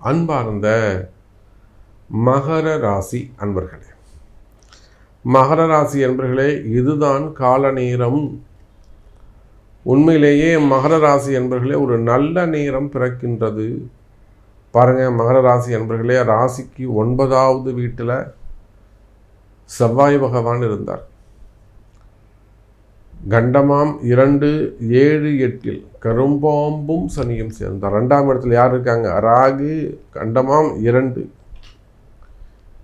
அன்பார்ந்த மகர ராசி அன்பர்களே. மகர ராசி அன்பர்களே இதுதான் கால நேரம். உண்மையிலேயே மகர ராசி அன்பர்களே ஒரு நல்ல நேரம் பிறக்கின்றது. பாருங்கள் மகர ராசி அன்பர்களே ராசிக்கு ஒன்பதாவது வீட்டில் செவ்வாய் பகவான் இருந்தார். கண்டமாம் இரண்டு ஏழு எட்டில் கரும்பாம்பும் சனியும் சேர்ந்தார். ரெண்டாம் இடத்துல யார் இருக்காங்க? ராகு கண்டமாம் இரண்டு.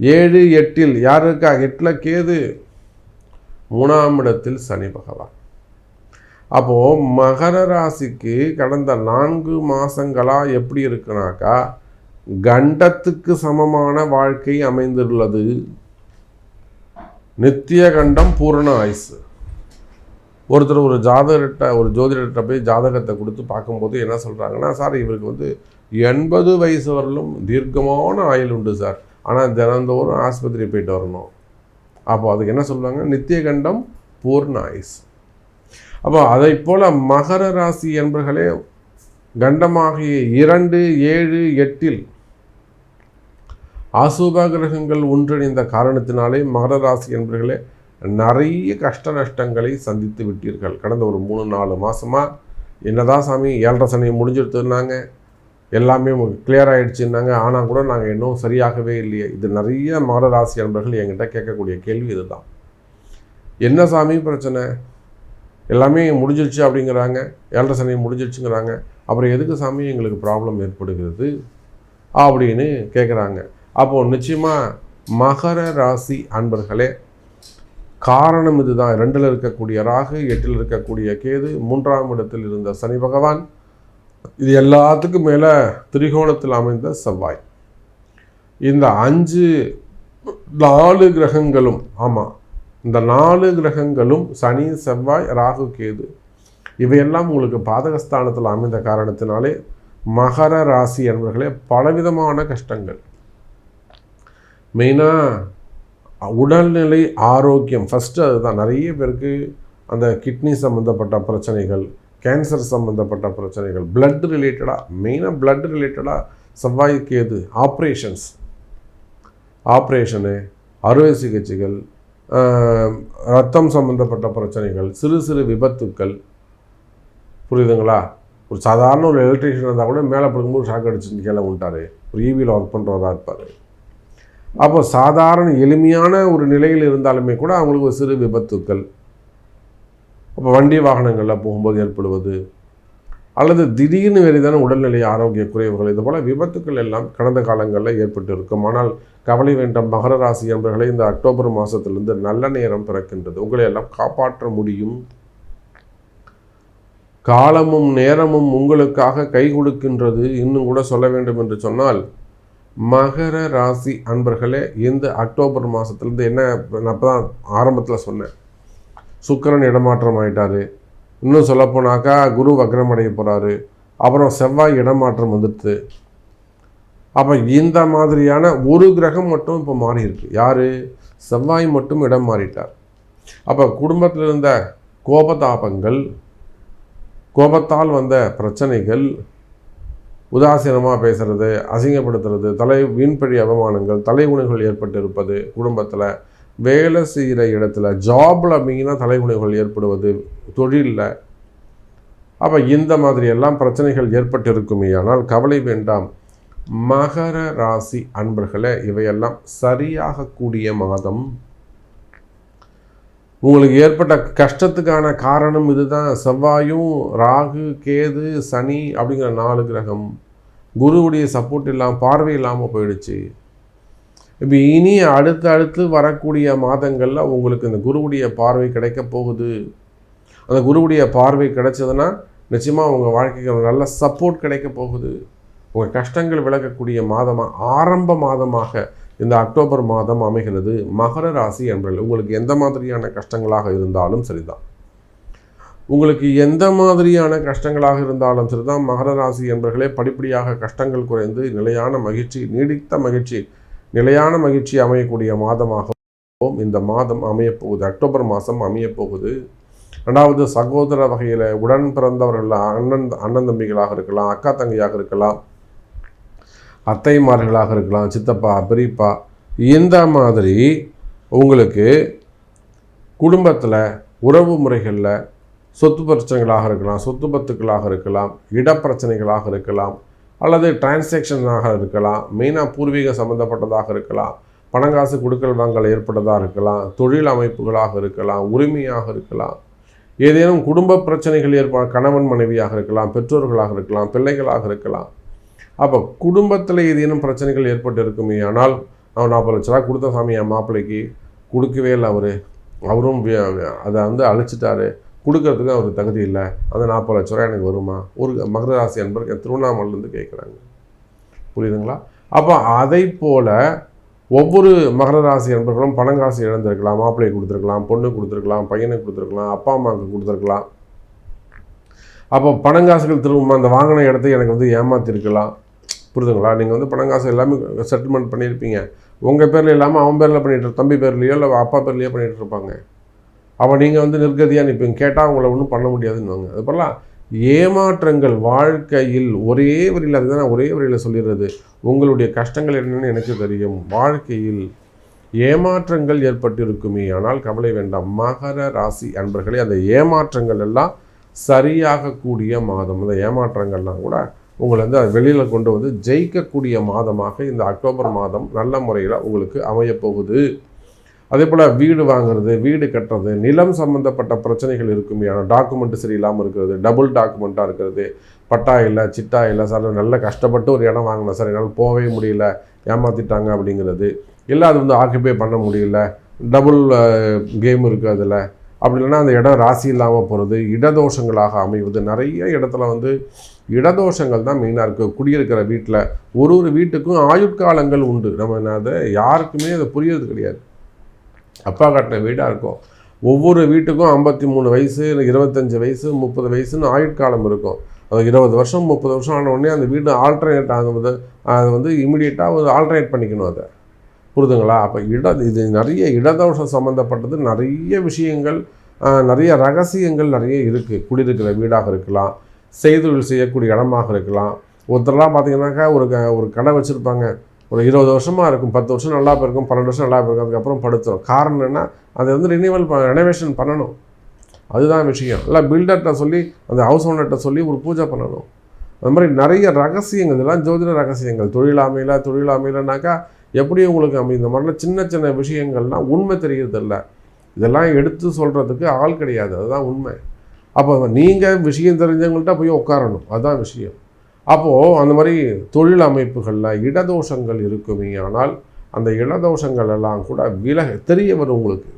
ஏழு எட்டில் யார் இருக்கா? எட்டில் கேது. மூணாம் இடத்தில் சனி பகவான். அப்போது மகர ராசிக்கு கடந்த நான்கு மாதங்களாக எப்படி இருக்குனாக்கா கண்டத்துக்கு சமமான வாழ்க்கை அமைந்துள்ளது. நித்திய கண்டம் பூரண ஆயுசு. ஒருத்தர் ஒரு ஜாதகர்கிட்ட ஒரு ஜோதிடர்கிட்ட போய் ஜாதகத்தை கொடுத்து பார்க்கும்போது என்ன சொல்கிறாங்கன்னா சார் இவருக்கு வந்து எண்பது வயசு வரலும் தீர்க்கமான ஆயுள் உண்டு சார். ஆனால் தினந்தோறும் ஆஸ்பத்திரி போயிட்டு வரணும். அப்போ அதுக்கு என்ன சொல்லுவாங்க நித்திய கண்டம் பூர்ண ஆயுஸ். அப்போ அதை போல் மகர ராசி என்பர்களே கண்டமாகிய இரண்டு ஏழு எட்டில் அசுப கிரகங்கள் ஒன்றிணைந்த காரணத்தினாலே மகர ராசி என்பர்களே நிறைய கஷ்ட நஷ்டங்களை சந்தித்து விட்டீர்கள். கடந்த ஒரு மூணு நாலு மாதமாக என்னதான் சாமி ஏழரை சனி முடிஞ்சிருத்துனாங்க எல்லாமே கிளியர் ஆகிடுச்சுன்னாங்க ஆனால் கூட நாங்கள் இன்னும் சரியாகவே இல்லையே. இது நிறைய மகர ராசி அன்பர்கள் என்கிட்ட கேட்கக்கூடிய கேள்வி இதுதான். என்ன சாமி பிரச்சனை? எல்லாமே முடிஞ்சிருச்சு அப்படிங்கிறாங்க. ஏழரை சனி முடிஞ்சிருச்சுங்கிறாங்க. அப்புறம் எதுக்கு சாமி எங்களுக்கு ப்ராப்ளம் ஏற்படுகிறது? அப்படின்னு கேட்குறாங்க அப்போது நிச்சயமாக மகர ராசி அன்பர்களே காரணம் இதுதான். ரெண்டில் இருக்கக்கூடிய ராகு எட்டில் இருக்கக்கூடிய கேது மூன்றாம் இடத்தில் இருந்த சனி பகவான். இது எல்லாத்துக்கும் மேலே திரிகோணத்தில் அமைந்த செவ்வாய். இந்த அஞ்சு நாலு கிரகங்களும் ஆமாம் இந்த நாலு கிரகங்களும் சனி செவ்வாய் ராகு கேது இவையெல்லாம் உங்களுக்கு பாதகஸ்தானத்தில் அமைந்த காரணத்தினாலே மகர ராசி என்பவர்களே பலவிதமான கஷ்டங்கள். மெயினாக உடல்நிலை ஆரோக்கியம் ஃபஸ்ட்டு அதுதான். நிறைய பேருக்கு அந்த கிட்னி சம்மந்தப்பட்ட பிரச்சனைகள் கேன்சர் சம்மந்தப்பட்ட பிரச்சனைகள் பிளட் ரிலேட்டடாக மெயினாக பிளட் ரிலேட்டடாக செவ்வாய்க்கு எது? ஆப்ரேஷன்ஸ் ஆப்ரேஷனு அறுவை சிகிச்சைகள் ரத்தம் சம்மந்தப்பட்ட பிரச்சனைகள் சிறு சிறு விபத்துக்கள். புரியுதுங்களா? ஒரு சாதாரண ஒரு எலக்ட்ரிஷியன் இருந்தால் கூட மேலே படுக்கும்போது ஷாக் அடிச்சுன்னு கீழே விட்டார் ஒரு ஈவியில் ஒர்க் பண்ணுறவராக இருப்பார். அப்போ சாதாரண எளிமையான ஒரு நிலையில் இருந்தாலுமே கூட அவங்களுக்கு ஒரு சிறு விபத்துக்கள். அப்போ வண்டி வாகனங்களில் போகும்போது ஏற்படுவது அல்லது திடீர்னு வேறுதான உடல்நிலை ஆரோக்கிய குறைவுகள் இது போல் விபத்துக்கள் எல்லாம் கடந்த காலங்களில் ஏற்பட்டு இருக்கும். ஆனால் கவலை வேண்டாம் மகர ராசி என்பர்களை இந்த அக்டோபர் மாதத்திலிருந்து நல்ல நேரம் பிறக்கின்றது. உங்களை எல்லாம் காப்பாற்ற முடியும். காலமும் நேரமும் உங்களுக்காக கை கொடுக்கின்றது. இன்னும் கூட சொல்ல வேண்டும் என்று சொன்னால் மகர ராசி அன்பர்களே இந்த அக்டோபர் மாதத்துலேருந்து என்ன நான் அப்போ தான் ஆரம்பத்தில் சொன்னேன். சுக்கரன் இடமாற்றம் ஆகிட்டாரு இன்னும் சொல்லப்போனாக்கா குரு வக்ரம் அடைய போகிறாரு அப்புறம் செவ்வாய் இடமாற்றம் வந்துடுது. அப்போ இந்த மாதிரியான ஒரு கிரகம் மட்டும் இப்போ மாறி இருக்கு. யார்? செவ்வாய் மட்டும் இடம் மாறிட்டார். அப்போ குடும்பத்தில் இருந்த கோபதாபங்கள் கோபத்தால் வந்த பிரச்சனைகள் உதாசீனமாக பேசுறது அசிங்கப்படுத்துறது தலை வீண்பழி அவமானங்கள் தலைகுணிகள் ஏற்பட்டு இருப்பது குடும்பத்தில் வேலை செய்கிற இடத்துல ஜாபில் மெயினாக தலைகுணிகள் ஏற்படுவது தொழிலில். அப்போ இந்த மாதிரி எல்லாம் பிரச்சனைகள் ஏற்பட்டு இருக்குமே ஆனால் கவலை வேண்டாம். மகர ராசி அன்பர்களே இவையெல்லாம் சரியாகக்கூடிய மாதம். உங்களுக்கு ஏற்பட்ட கஷ்டத்துக்கான காரணம் இதுதான். செவ்வாயும் ராகு கேது சனி அப்படிங்கிற நாலு கிரகம். குருவுடைய சப்போர்ட் இல்லாமல் பார்வை இல்லாமல் போயிடுச்சு. இப்போ இனி அடுத்து அடுத்து வரக்கூடிய மாதங்களில் உங்களுக்கு இந்த குருவுடைய பார்வை கிடைக்க போகுது. அந்த குருவுடைய பார்வை கிடைச்சதுன்னா நிச்சயமாக உங்கள் வாழ்க்கைக்கு ஒரு நல்ல சப்போர்ட் கிடைக்க போகுது. உங்கள் கஷ்டங்கள் விளக்கக்கூடிய மாதமாக ஆரம்ப மாதமாக இந்த அக்டோபர் மாதம் அமைகிறது. மகர ராசி என்பதில் உங்களுக்கு எந்த மாதிரியான கஷ்டங்களாக இருந்தாலும் சரிதான். உங்களுக்கு எந்த மாதிரியான கஷ்டங்களாக இருந்தாலும் சரிதான் மகர ராசி என்பர்களே படிப்படியாக கஷ்டங்கள் குறைந்து நிலையான மகிழ்ச்சி நீடித்த மகிழ்ச்சி நிலையான மகிழ்ச்சி அமையக்கூடிய மாதமாகவும் இந்த மாதம் அமையப்போகுது. அக்டோபர் மாதம் அமையப்போகுது. ரெண்டாவது சகோதர வகையில் உடன் பிறந்தவர்கள் அண்ணன் அண்ணன் தம்பிகளாக இருக்கலாம் அக்கா தங்கையாக இருக்கலாம் அத்தைமார்களாக இருக்கலாம் சித்தப்பா பெரியப்பா இந்த மாதிரி உங்களுக்கு குடும்பத்தில் உறவு முறைகளில் சொத்து பிரச்சனைகளாக இருக்கலாம் சொத்து பத்துக்களாக இருக்கலாம் இடப்பிரச்சனைகளாக இருக்கலாம் அல்லது டிரான்சாக்ஷனாக இருக்கலாம் மெயினாக பூர்வீக சம்மந்தப்பட்டதாக இருக்கலாம் பணங்காசு கொடுக்கல் வாங்கல் ஏற்பட்டதாக இருக்கலாம் தொழில் அமைப்புகளாக இருக்கலாம் உரிமையாக இருக்கலாம் ஏதேனும் குடும்ப பிரச்சனைகள் ஏற்ப கணவன் மனைவியாக இருக்கலாம் பெற்றோர்களாக இருக்கலாம் பிள்ளைகளாக இருக்கலாம். அப்போ குடும்பத்தில் ஏதேனும் பிரச்சனைகள் ஏற்பட்டு இருக்குமே ஆனால் அவன் நாற்பது லட்ச ரூபா கொடுத்த சாமி என் மாப்பிள்ளைக்கு கொடுக்கவே இல்லை அவர். அவரும் அதை வந்து அழிச்சிட்டாரு. கொடுக்கறதுக்கு அவர் தகுதி இல்லை. அந்த நாற்பது லட்ச ரூபா எனக்கு வருமா? ஒரு மகர ராசி அன்பர் திருவண்ணாமலேருந்து கேட்குறாங்க. புரியுதுங்களா? அப்போ அதை போல் ஒவ்வொரு மகர ராசி அன்பர்களும் பணங்காசு இழந்திருக்கலாம் மாப்பிள்ளை கொடுத்துருக்கலாம் பொண்ணு கொடுத்துருக்கலாம் பையனை கொடுத்துருக்கலாம் அப்பா அம்மாவுக்கு கொடுத்துருக்கலாம். அப்போ பணங்காசுகள் திரும்ப அந்த வாங்கின இடத்த எனக்கு வந்து ஏமாத்திருக்கலாம். புரிதுங்களா நீங்கள் வந்து பணங்காசு எல்லாமே செட்டில்மெண்ட் பண்ணியிருப்பீங்க. உங்கள் பேரில் இல்லாமல் அவன் பேரில் பண்ணிட்டு தம்பி பேர்லையோ இல்லை அப்பா பேர்லையோ பண்ணிகிட்டு இருப்பாங்க. அப்போ நீங்கள் வந்து நிர்கதியாக நிற்பீங்க கேட்டால் உங்களை ஒன்றும் பண்ண முடியாதுன்னு அது போலாம் ஏமாற்றங்கள் வாழ்க்கையில் ஒரே வரியில் அதுதான் ஒரே வரியில் சொல்லிடுறது. உங்களுடைய கஷ்டங்கள் என்னென்னு எனக்கு தெரியும். வாழ்க்கையில் ஏமாற்றங்கள் ஏற்பட்டிருக்குமே. ஆனால் கவலை வேண்டாம். மகர ராசி அன்பர்களே அந்த ஏமாற்றங்கள் எல்லாம் சரியாகக்கூடிய மாதம். அந்த ஏமாற்றங்கள்லாம் கூட உங்களை வந்து வெளியில் கொண்டு வந்து ஜெயிக்கக்கூடிய மாதமாக இந்த அக்டோபர் மாதம் நல்ல முறையில் உங்களுக்கு அமையப்போகுது. அதே போல் வீடு வாங்குறது வீடு கட்டுறது நிலம் சம்மந்தப்பட்ட பிரச்சனைகள் இருக்குமையான டாக்குமெண்ட் சரியில்லாமல் இருக்கிறது டபுள் டாக்குமெண்ட்டாக இருக்கிறது. பட்டா இல்லை சிட்டா இல்லை சார் நல்ல கஷ்டப்பட்டு ஒரு இடம் வாங்கினேன் சார் என்னால் போகவே முடியல ஏமாற்றிட்டாங்க அப்படிங்கிறது. இல்லை அது வந்து ஆக்கியபை பண்ண முடியல டபுள் கேம் இருக்குது அதில். அப்படி இல்லைன்னா அந்த இடம் ராசி இல்லாமல் போகிறது இடதோஷங்களாக அமைவது. நிறைய இடத்துல வந்து இடதோஷங்கள் தான் மெயினாக இருக்குது குடியிருக்கிற வீட்டில் ஒரு ஒரு வீட்டுக்கும் ஆயுட்காலங்கள் உண்டு. நம்ம அதை யாருக்குமே அதை புரியறது கிடையாது. அப்பா கட்டின வீடாக இருக்கும். ஒவ்வொரு வீட்டுக்கும் ஐம்பத்தி மூணு வயசு இருபத்தஞ்சி வயசு முப்பது வயசுன்னு ஆயுட்காலம் இருக்கும். அது இருபது வருஷம் முப்பது வருஷம் ஆன உடனே அந்த வீடு ஆல்டர்னேட் ஆகும்போது அது வந்து இமிடியேட்டாக ஒரு ஆல்டர்னேட் பண்ணிக்கணும் அதை. புரிதுங்களா? அப்போ இட இது நிறைய இடதோஷம் சம்மந்தப்பட்டது நிறைய விஷயங்கள் நிறைய ரகசியங்கள் நிறைய இருக்குது குடியிருக்கிற வீடாக இருக்கலாம் செய்தொழில் செய்யக்கூடிய இடமாக இருக்கலாம். ஒருத்தரெல்லாம் பார்த்தீங்கன்னாக்கா ஒரு க ஒரு கடை வச்சுருப்பாங்க. ஒரு இருபது வருஷமாக இருக்கும் பத்து வருஷம் நல்லா போயிருக்கும் பன்னெண்டு வருஷம் நல்லா போயிருக்கும் அதுக்கப்புறம் படுத்துரும். காரணம் என்ன அதை வந்து ரினீவல் ரெனோவேஷன் பண்ணணும். அதுதான் விஷயம். இல்லை பில்டர்கிட்ட சொல்லி அந்த ஹவுஸ் ஓனர்கிட்ட சொல்லி ஒரு பூஜை பண்ணணும். அது மாதிரி நிறைய ரகசியங்கள் இதெல்லாம் ஜோதிட ரகசியங்கள். தொழிலாமையில் தொழிலாமையிலனாக்கா எப்படி உங்களுக்கு அமை இந்த மாதிரிலாம் சின்ன சின்ன விஷயங்கள்லாம் உண்மை தெரியறதில்ல. இதெல்லாம் எடுத்து சொல்கிறதுக்கு ஆள் கிடையாது. அதுதான் உண்மை. அப்போ நீங்கள் விஷயம் தெரிஞ்சவங்கள்ட்ட போய் உட்காரணும். அதுதான் விஷயம். அப்போது அந்த மாதிரி தொழில் அமைப்புகளில் இடதோஷங்கள் இருக்குமே ஆனால் அந்த இடதோஷங்கள் எல்லாம் கூட விலக தெரிய வரும் உங்களுக்கு.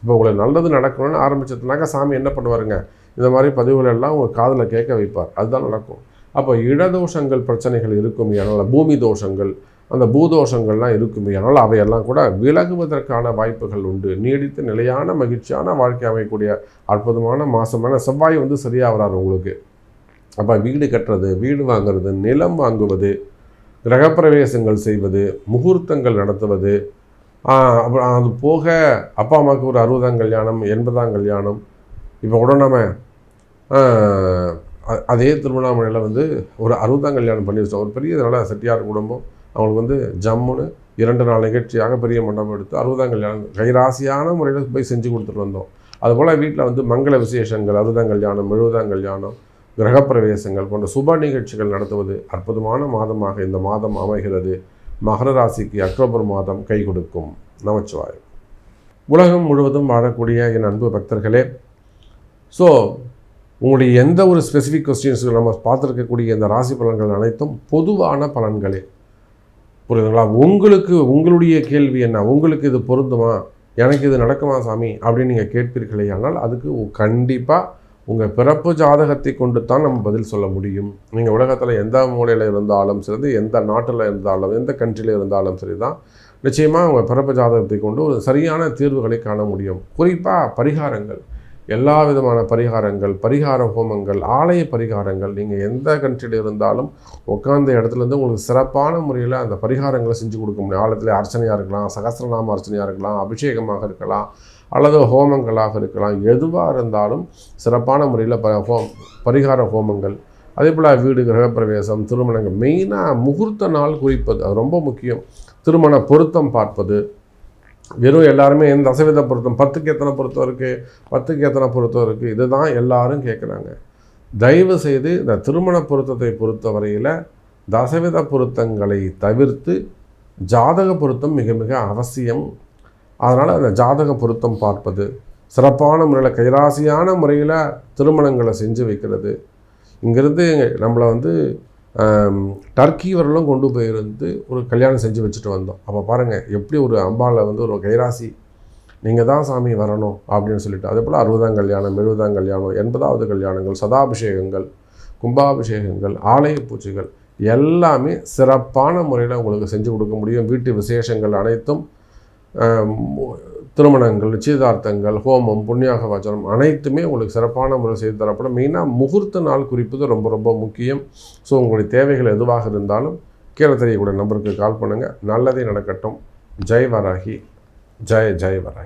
இப்போ உங்களுக்கு நல்லது நடக்கணும்னு ஆரம்பிச்சதுனாக்கா சாமி என்ன பண்ணுவாருங்க? இந்த மாதிரி பதிவுகள் எல்லாம் உங்கள் காதில் கேட்க வைப்பார். அதுதான் நடக்கும். அப்போ இடதோஷங்கள் பிரச்சனைகள் இருக்குமே ஆனால் பூமி தோஷங்கள் அந்த பூதோஷங்கள்லாம் இருக்குமே ஆனால் அவையெல்லாம் கூட விலகுவதற்கான வாய்ப்புகள் உண்டு. நீடித்த நிலையான மகிழ்ச்சியான வாழ்க்கை அமையக்கூடிய அற்புதமான மாதமான செவ்வாய் வந்து சரியாக உங்களுக்கு. அப்போ வீடு கட்டுறது வீடு வாங்குறது நிலம் வாங்குவது கிரகப்பிரவேசங்கள் செய்வது முகூர்த்தங்கள் நடத்துவது அப்புறம் அது போக அப்பா அம்மாவுக்கு ஒரு அறுபதாம் கல்யாணம் எண்பதாம் கல்யாணம். இப்போ கூட நம்ம அதே திருவண்ணாமலையில் வந்து ஒரு அறுபதாம் கல்யாணம் பண்ணி வச்சோம். ஒரு பெரிய நல்ல செட்டியார் குடும்பம். அவங்களுக்கு வந்து ஜம்முன்னு இரண்டு நாள் நிகழ்ச்சியாக பெரிய மண்டபம் எடுத்து அறுபதாம் கல்யாணம் கைராசியான முறையில் போய் செஞ்சு கொடுத்துட்டு வந்தோம். அதுபோல் வீட்டில் வந்து மங்கள விசேஷங்கள் அறுபதாம் கல்யாணம் எழுபதாம் கல்யாணம் கிரகப்பிரவேசங்கள் போன்ற சுப நிகழ்ச்சிகள் நடத்துவது அற்புதமான மாதமாக இந்த மாதம் அமைகிறது. மகர ராசிக்கு அக்டோபர் மாதம் கை கொடுக்கும். நமச்சிவாயம். உலகம் முழுவதும் வாழக்கூடிய என் அன்பு பக்தர்களே ஸோ உங்களுடைய எந்த ஒரு ஸ்பெசிஃபிக் கொஸ்டின்ஸுக்கு நம்ம பார்த்துருக்கக்கூடிய இந்த ராசி பலன்கள் அனைத்தும் பொதுவான பலன்களே. புரியுதுங்களா? உங்களுக்கு உங்களுடைய கேள்வி என்ன? உங்களுக்கு இது பொருந்துமா? எனக்கு இது நடக்குமா சாமி? அப்படின்னு நீங்கள் கேட்பீர்களே ஆனால் அதுக்கு கண்டிப்பாக உங்கள் பிறப்பு ஜாதகத்தை கொண்டு தான் நம்ம பதில் சொல்ல முடியும். நீங்கள் உலகத்தில் எந்த மூலையில் இருந்தாலும் சரி எந்த நாட்டில் இருந்தாலும் எந்த கண்ட்ரியில் இருந்தாலும் சரி தான் நிச்சயமாக உங்கள் பிறப்பு ஜாதகத்தை கொண்டு ஒரு சரியான தீர்வுகளை காண முடியும். குறிப்பாக பரிகாரங்கள். எல்லா விதமான பரிகாரங்கள் பரிகார ஹோமங்கள் ஆலய பரிகாரங்கள். நீங்கள் எந்த கண்ட்ரியில் இருந்தாலும் உட்காந்த இடத்துலேருந்து உங்களுக்கு சிறப்பான முறையில் அந்த பரிகாரங்களை செஞ்சு கொடுக்க முடியும். ஆலயத்தில் அர்ச்சனையாக இருக்கலாம் சகசிரநாம அர்ச்சனையாக இருக்கலாம் அபிஷேகமாக இருக்கலாம் அல்லது ஹோமங்களாக இருக்கலாம். எதுவாக இருந்தாலும் சிறப்பான முறையில் ப ஹோம் பரிகார ஹோமங்கள் அதே போல் வீடு கிரகப்பிரவேசம் திருமணங்கள் மெயினாக முகூர்த்த நாள் குறிப்பது அது ரொம்ப முக்கியம். திருமண பொருத்தம் பார்ப்பது வெறும் எல்லாருமே எந்த தசவித பொருத்தம் பத்துக்கு எத்தனை பொருத்தம் இருக்குது பத்துக்கு எத்தனை பொருத்தம் இருக்குது இதுதான் எல்லாரும் கேட்குறாங்க தயவு செய்து இந்த திருமண பொருத்தத்தை பொறுத்த வரையில் தசவித பொருத்தங்களை தவிர்த்து ஜாதக பொருத்தம் மிக மிக அவசியம். அதனால் அந்த ஜாதக பொருத்தம் பார்ப்பது சிறப்பான முறையில் கைராசியான முறையில் திருமணங்களை செஞ்சு வைக்கிறது. இங்கேருந்து நம்மளை வந்து டர்க்கி வரலும் கொண்டு போயிருந்து ஒரு கல்யாணம் செஞ்சு வச்சுட்டு வந்தோம். அப்போ பாருங்கள் எப்படி ஒரு அம்பாவில் வந்து ஒரு கைராசி நீங்கள் தான் சாமி வரணும் அப்படின்னு சொல்லிட்டு அதே போல் அறுபதாம் கல்யாணம் எழுபதாம் கல்யாணம் எண்பதாவது கல்யாணங்கள் சதாபிஷேகங்கள் கும்பாபிஷேகங்கள் ஆலய பூஜைகள் எல்லாமே சிறப்பான முறையில் உங்களுக்கு செஞ்சு கொடுக்க முடியும். வீட்டு விசேஷங்கள் அனைத்தும் திருமணங்கள் நிச்சயதார்த்தங்கள் ஹோமம் புண்ணியாக வாச்சனம் அனைத்துமே உங்களுக்கு சிறப்பான முறை செய்து தரப்படும். மெயினாக முகூர்த்த நாள் குறிப்பது ரொம்ப ரொம்ப முக்கியம். ஸோ உங்களுடைய தேவைகள் எதுவாக இருந்தாலும் கீழே தெரியக்கூடிய நம்பருக்கு கால் பண்ணுங்கள் நல்லதே நடக்கட்டும். ஜெய் வராகி. ஜெய ஜெய் வராகி.